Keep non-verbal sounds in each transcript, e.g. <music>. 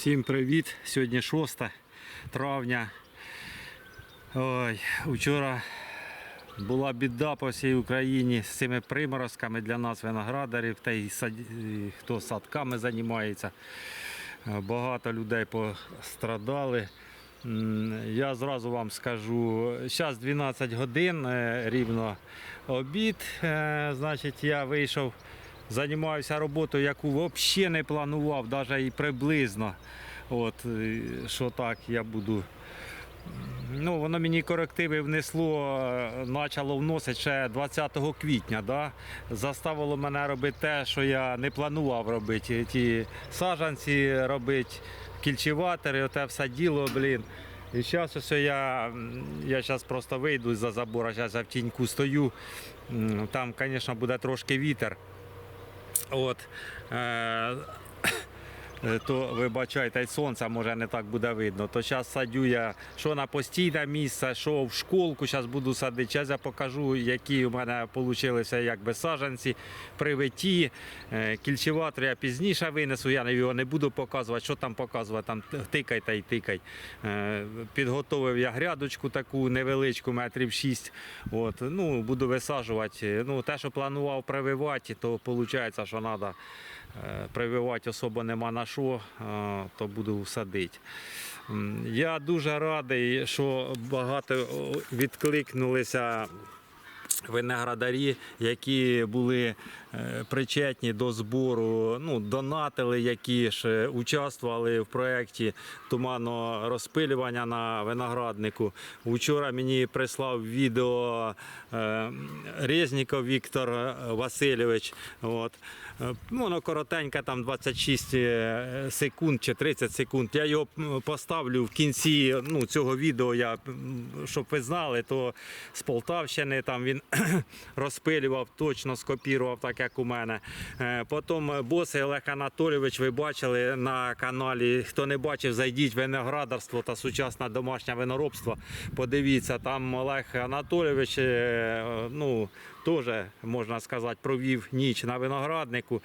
Всім привіт! Сьогодні 6 травня. Ой, вчора була біда по всій Україні з цими приморозками для нас, виноградарів, та й сад... хто садками займається. Е, Багато людей пострадали. Я зразу вам скажу, зараз 12 годин е, рівно обід. Е, Значить, я вийшов, займаюся роботою, яку взагалі не планував, навіть і приблизно. От, е, що так я буду. Ну, воно мені корективи внесло, е, почало вносити ще 20 квітня. Да? Заставило мене робити те, що я не планував робити. Ті саджанці робити, кільчеватори, оте все діло, блін. І зараз ось я, я зараз просто вийду за забора, зараз я в тіньку стою. Там, звісно, буде трошки вітер. От. Е- то вибачайте, й сонця може не так буде видно. То зараз садю я що на постійне місце, що в школку, зараз буду садити. Зараз я покажу, які у мене вийшли якби саджанці, привиті. Е, Кільчеватор я пізніше винесу, я його не буду показувати, що там показувати, там тикай та й тикай. Е, Підготовив я грядочку таку невеличку, метрів 6. От, ну, буду висаджувати. Ну, те, що планував прививати, то виходить, що треба прививати особо нема на що, е, то буду садити. Я дуже радий, що багато відкликнулися виноградарі, які були е, причетні до збору, ну, донатили, які ж е, участвували в проєкті туманного розпилювання на винограднику. Вчора мені прислав відео е, Резніков Віктор Васильович. От. Е, ну, Воно коротеньке, там 26 е, секунд чи 30 секунд. Я його поставлю в кінці ну, цього відео, я, щоб ви знали, то з Полтавщини там він <clears throat> розпилював, точно скопірував, так як у мене. Е, Потім босий Олег Анатолійович, ви бачили на каналі. Хто не бачив, зайдіть виноградарство та сучасне домашнє виноробство. Подивіться, там Олег Анатолійович, е, ну. Теж, можна сказати, провів ніч на винограднику,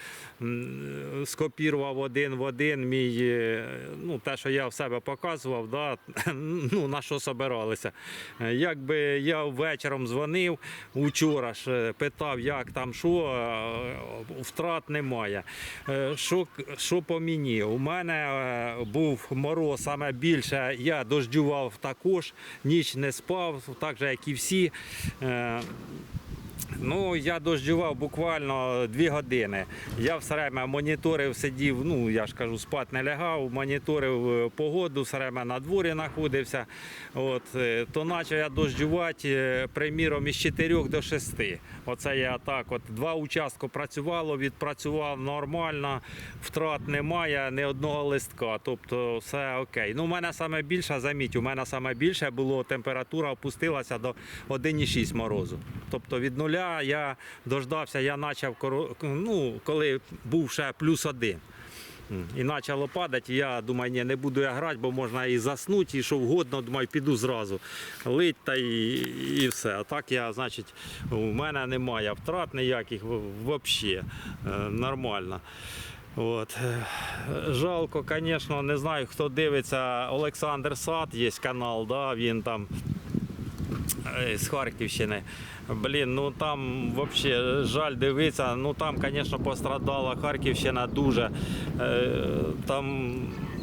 скопірував один в один мій, е, ну, те, що я в себе показував, да, <laughs> ну, на що собиралися. Якби я вечором дзвонив, вчора ж е, питав, як там що, втрат немає. Е, Що, що по мені? У мене був мороз саме більше, я дождював також, ніч не спав, так же, як і всі. Ну, я дождював буквально дві години. Я все время моніторив, сидів, ну я ж кажу, спати не лягав, моніторив е, погоду, все на дворі знаходився. От, е, то почав я дождювати, е, приміром, із 4 до 6. Оце я так, от два участки працювало, відпрацював нормально, втрат немає, ні одного листка. Тобто все окей. Ну, у мене саме більше, заміть, у мене саме більше було температура опустилася до 1,6 морозу. Тобто від нуля я дождався, я почав, ну, коли був ще плюс один. І почало падати, я думаю, ні, не буду я грати, бо можна і заснути, і що вгодно, думаю, піду зразу. Лить та і, і все. А так я, значить, у мене немає втрат ніяких взагалі. Нормально. От. Е, Жалко, звісно, не знаю, хто дивиться. Олександр Сад, є канал, да, він там е, з Харківщини. Блін, ну там взагалі жаль дивитися. Ну там, звісно, пострадала Харківщина дуже. Е, Там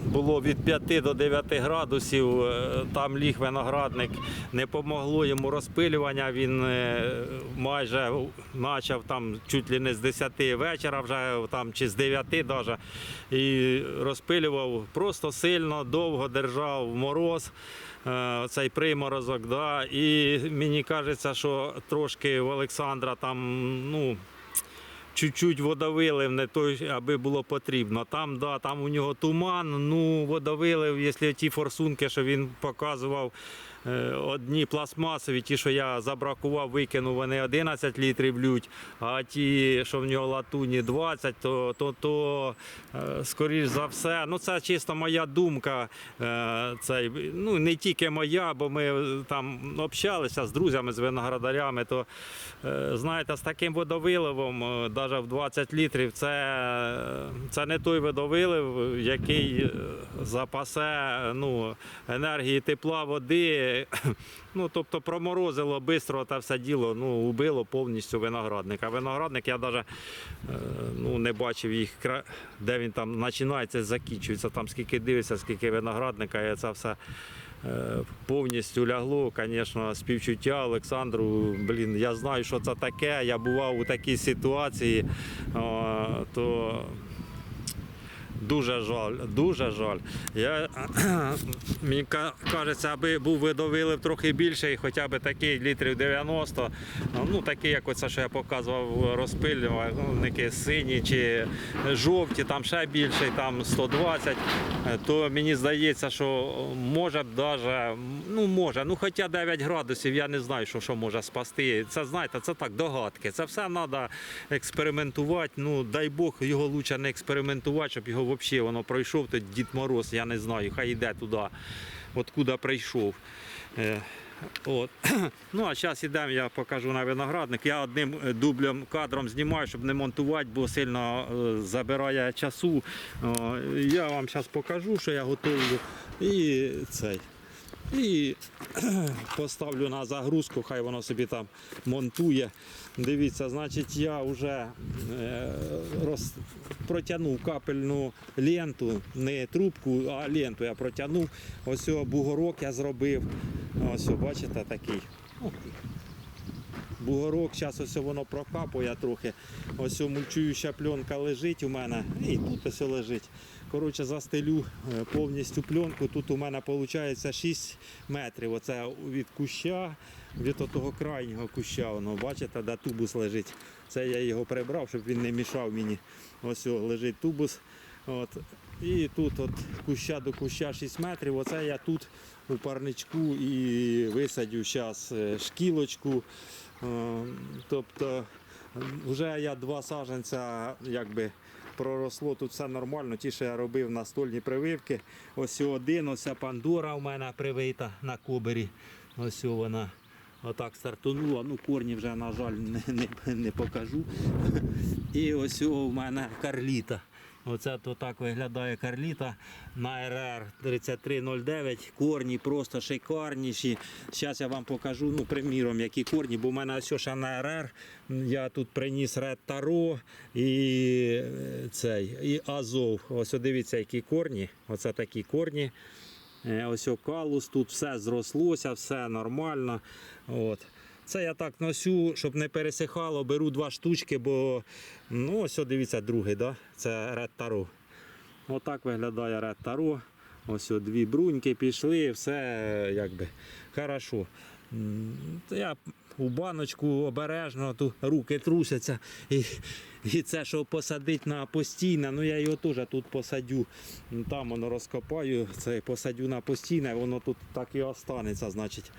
було від 5 до 9 градусів. е, Там ліг виноградник, не помогло йому розпилювання. Він е, майже почав там чуть ли не з 10 вечора, вже там чи з 9 навіть. І розпилював просто сильно, довго держав мороз е, цей приморозок. Да, і мені кажеться, що трошки в Олександра там, ну. Чуть-чуть водовилив, не той, аби було потрібно. Там, да, там у нього туман, ну водовилив, якщо ті форсунки, що він показував, е, одні пластмасові, ті, що я забракував, викинув, вони 11 літрів лють, а ті, що в нього латуні 20, то, то, то е, скоріш за все, ну це чисто моя думка. е, Цей, ну, не тільки моя, бо ми там общалися з друзями, з виноградарями, то знаєте, з таким водовиливом, навіть в 20 літрів, це, це не той водовилив, який е, запасе ну, енергії тепла, води. <coughs> Ну, тобто проморозило швидко те все діло, ну, убило повністю виноградника. Виноградник я навіть ну, не бачив їх, де він там починається, закінчується. Там скільки дивишся, скільки виноградника, і це все е, повністю лягло. Звісно, співчуття Олександру. Блін, я знаю, що це таке. Я бував у такій ситуації, то Дуже жаль, дуже жаль. Я, <clears throat> мені кажеться, аби був видовилив трохи більше, і хоча б такий літрів 90, ну такий, як оце, що я показував розпилювальники сині чи жовті, там ще більший, там 120, е, то мені здається, що може б даже, ну може, ну хоча 9 градусів, я не знаю, що, що може спасти. Це знаєте, це так догадки. Це все треба експериментувати. Ну дай Бог його лучше не експериментувати, щоб його взагалі воно пройшов. То Дід Мороз, я не знаю, хай йде туди, откуда прийшов. Е, От. <clears throat> Ну а зараз йдемо, я покажу на виноградник. Я одним е, дублем кадром знімаю, щоб не монтувати, бо сильно е, забирає часу. Я вам зараз покажу, що я готую. І цей. І <clears throat> поставлю на загрузку, хай воно собі там монтує. Дивіться, значить, я вже е, роз, протягнув капельну ленту, не трубку, а ленту я протягнув. Ось бугорок я зробив. Ось, бачите, такий. Бугорок, зараз ось воно прокапує трохи. Ось мульчуюча пленка лежить у мене. І тут ось лежить. Коротше, застелю е, повністю пленку. Тут у мене виходить 6 метрів. Оце від куща, від того крайнього куща. Воно, бачите, де тубус лежить. Це я його прибрав, щоб він не мішав мені. Ось о, лежить тубус. От. І тут от куща до куща 6 метрів. Оце я тут у парничку і висадю зараз шкілочку. Е, Тобто вже я два саджанця якби проросло, тут все нормально. Ті, що я робив настольні прививки. Ось один, ось ця пандора у мене привита на кобері. Ось вона. Отак стартонула. ну корні вже, на жаль, не, не, не покажу. І ось у мене карліта. Оце то так виглядає карліта на РР 3309. Корні просто шикарніші. Зараз я вам покажу, ну, приміром, які корні, бо в мене ось ще на РР. Я тут приніс Ред Таро і е, цей, і Азов. Ось дивіться, які корні. Оце такі корні. Е, Ось калус, тут все зрослося, все нормально. От. Це я так носю, щоб не пересихало, беру два штучки, бо ну ось дивіться, другий, да? це Red Taro. Отак виглядає Red Taro. Ось о, дві бруньки пішли, все якби хорошо. Я у баночку обережно, тут руки трусяться. І, і це, що посадить на постійне, ну я його теж тут посадю. Там воно розкопаю, це посадю на постійне, воно тут так і останеться. Значить.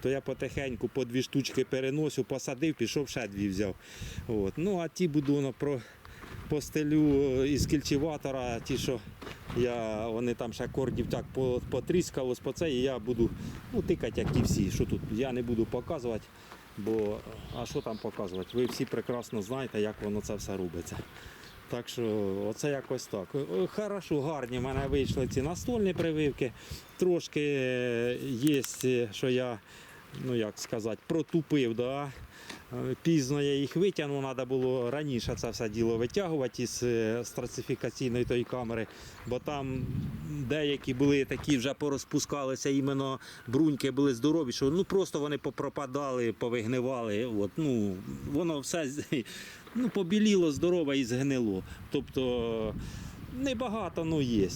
То я потихеньку по дві штучки переносю, посадив, пішов, ще дві взяв. От. Ну а ті буду воно про постелю із кільчеватора, ті, що я, вони там ще кордів так по- потріскалось по це, і я буду ну, тикати, як і всі. Що тут я не буду показувати, бо а що там показувати? Ви всі прекрасно знаєте, як воно це все робиться. Так що оце якось так. Хорошо, гарні в мене вийшли ці настольні прививки. Трошки є, що я, ну як сказати, протупив. Да? Е, Пізно я їх витягнув, треба було раніше це все діло витягувати із е, страцифікаційної тої камери, бо там деякі були такі, вже порозпускалися, іменно бруньки були здорові, що ну просто вони попропадали, повигнивали. От, ну, воно все <laughs> ну, побіліло, здорове і згнило. Тобто небагато, ну є.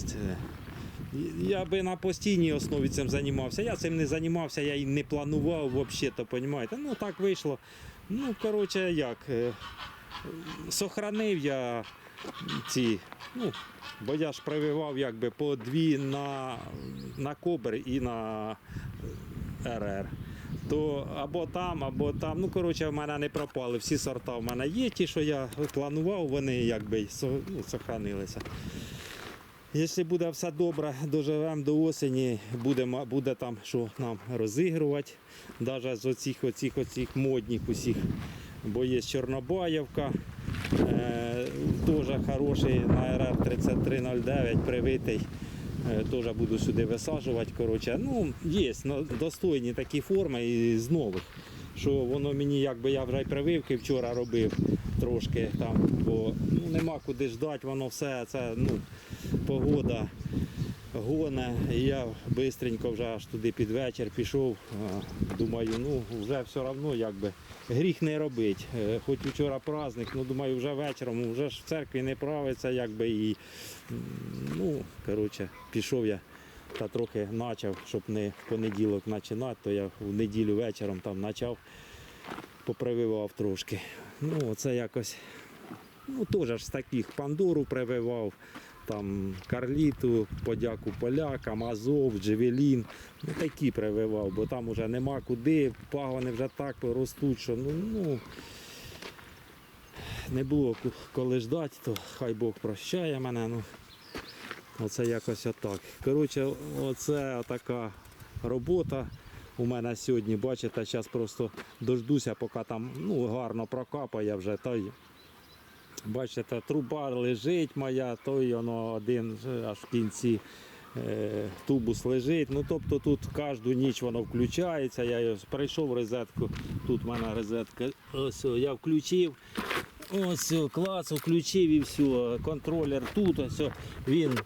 Я би на постійній основі цим займався. Я цим не займався, я і не планував взагалі, то розумієте. Ну так вийшло. Ну, коротше, як. е, Сохранив я ці, ну, Бо я ж прививав якби по дві на, на кобр і на РР. То або там, або там. Ну, коротше, в мене не пропали. Всі сорта в мене є. Ті, що я планував, вони якби ну, сохранилися. Якщо буде все добре, доживемо до осені, буде, буде там що нам розігрувати, навіть з оцих, оцих, оцих модних усіх. Бо є Чорнобаївка, е, теж хороший на РР 3309 привитий. Е, Теж буду сюди висаджувати. Коротше. Ну, є достойні такі форми і з нових. Що воно мені, якби я вже й прививки вчора робив трошки там, бо ну, нема куди ждати, воно все це ну, погода гоне. І я швидко вже аж туди під вечір пішов. Думаю, ну вже все одно якби гріх не робить. Е, Хоч вчора праздник, ну думаю, вже вечором, вже ж в церкві не правиться, якби і ну, коротше, пішов я та трохи почав, щоб не в понеділок починати, то я в неділю вечором там почав, попрививав трошки. Ну, це якось, ну теж з таких Пандору прививав, там Карліту, подяку полякам, Азов, Джевелін. Ну такі прививав, бо там вже нема куди, пагони вже так ростуть, що ну, ну не було коли ждати, то хай Бог прощає мене. Ну, оце якось отак. Коротше, оце така робота. У мене сьогодні, бачите, зараз просто дождуся, поки там ну, гарно прокапає вже. Та бачите, труба лежить моя, той воно один аж в кінці е, тубус лежить. Ну, тобто тут кожну ніч воно включається. Я прийшов розетку, тут в мене розетка. Ось я включив. Ось клас, включив і все. Контролер тут, ось він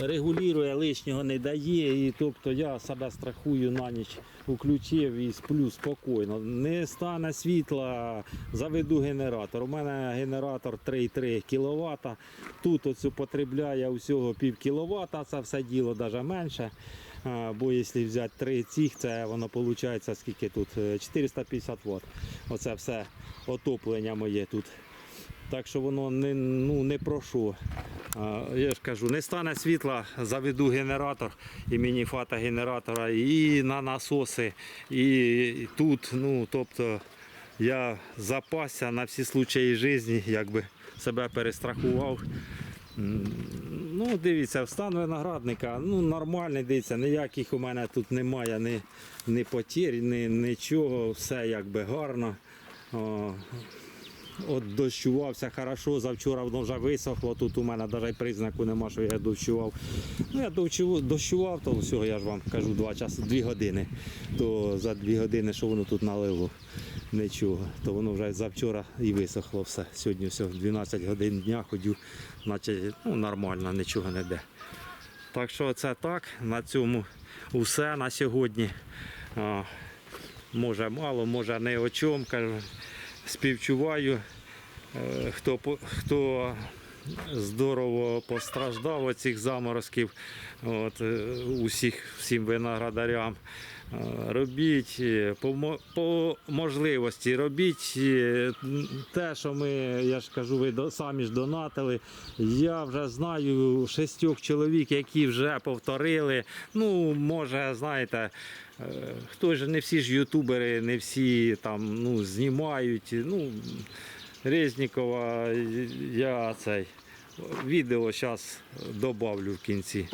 регулює, лишнього не дає. І тобто я себе страхую на ніч, включив і сплю спокійно. Не стане світла, заведу генератор. У мене генератор 3,3 кВт. Тут оцю потребляє усього пів кВт, це все діло навіть менше. Бо якщо взяти три цих, це воно виходить скільки тут? Е, 450 Вт. Оце все отоплення моє тут. Так що воно не, ну, не про що. Я ж кажу, не стане світла, заведу генератор і мені фата генератора, і на насоси, і тут. Ну, тобто я запасся на всі случаї житті, якби себе перестрахував. Ну, дивіться, стан виноградника, ну нормальний, дивіться, ніяких у мене тут немає ні, ні потір, ні нічого, все якби гарно. О, От дощувався хорошо, завчора воно вже висохло. Тут у мене навіть признаку нема, що я дощував. Ну, я дощував, то всього я ж вам кажу два часи, дві години. То за дві години, що воно тут налило, нічого. То воно вже завчора і висохло все. Сьогодні все, 12 годин дня ходю, наче ну, нормально, нічого не йде. Так що це так. На цьому все на сьогодні. Може мало, може не о чому. Співчуваю. Е, Хто, хто здорово постраждав від цих заморозків, от, е, усіх, всім виноградарям. Е, Робіть е, по, можливості, робіть е, те, що ми, я ж кажу, ви самі ж донатили. Я вже знаю шістьох чоловік, які вже повторили. Ну, може, знаєте, хто ж не всі ж ютубери, не всі там ну, знімають. Ну, Резнікова, я цей відео зараз добавлю в кінці.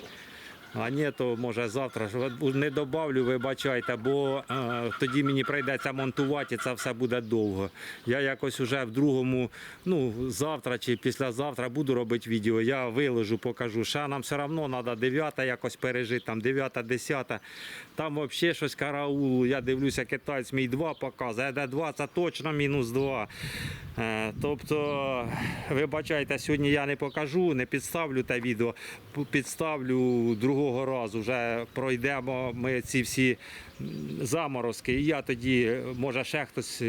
А ні, то може завтра не добавлю, вибачайте, бо е, тоді мені прийдеться монтувати, і це все буде довго. Я якось уже в другому, ну завтра чи післязавтра буду робити відео. Я виложу, покажу. Ще нам все одно треба 9 якось пережити, там 9, 10. Там взагалі щось караул. Я дивлюся, китаєць мій 2 показує. Де 2 це точно мінус 2. Е, Тобто, вибачайте, сьогодні я не покажу, не підставлю те відео, підставлю другого разу. Вже пройдемо ми ці всі заморозки. І я тоді, може, ще хтось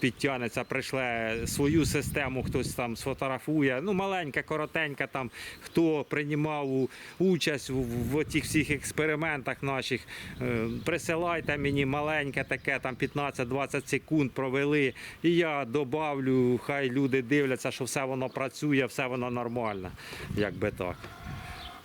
підтягнеться, прийшле свою систему, хтось там сфотографує. Ну, маленька, коротенька, там, хто приймав участь в, тих всіх експериментах наших. Е, Присилайте мені маленьке таке, там 15-20 секунд провели. І я добавлю, хай люди дивляться, що все воно працює, все воно нормально. Як би так.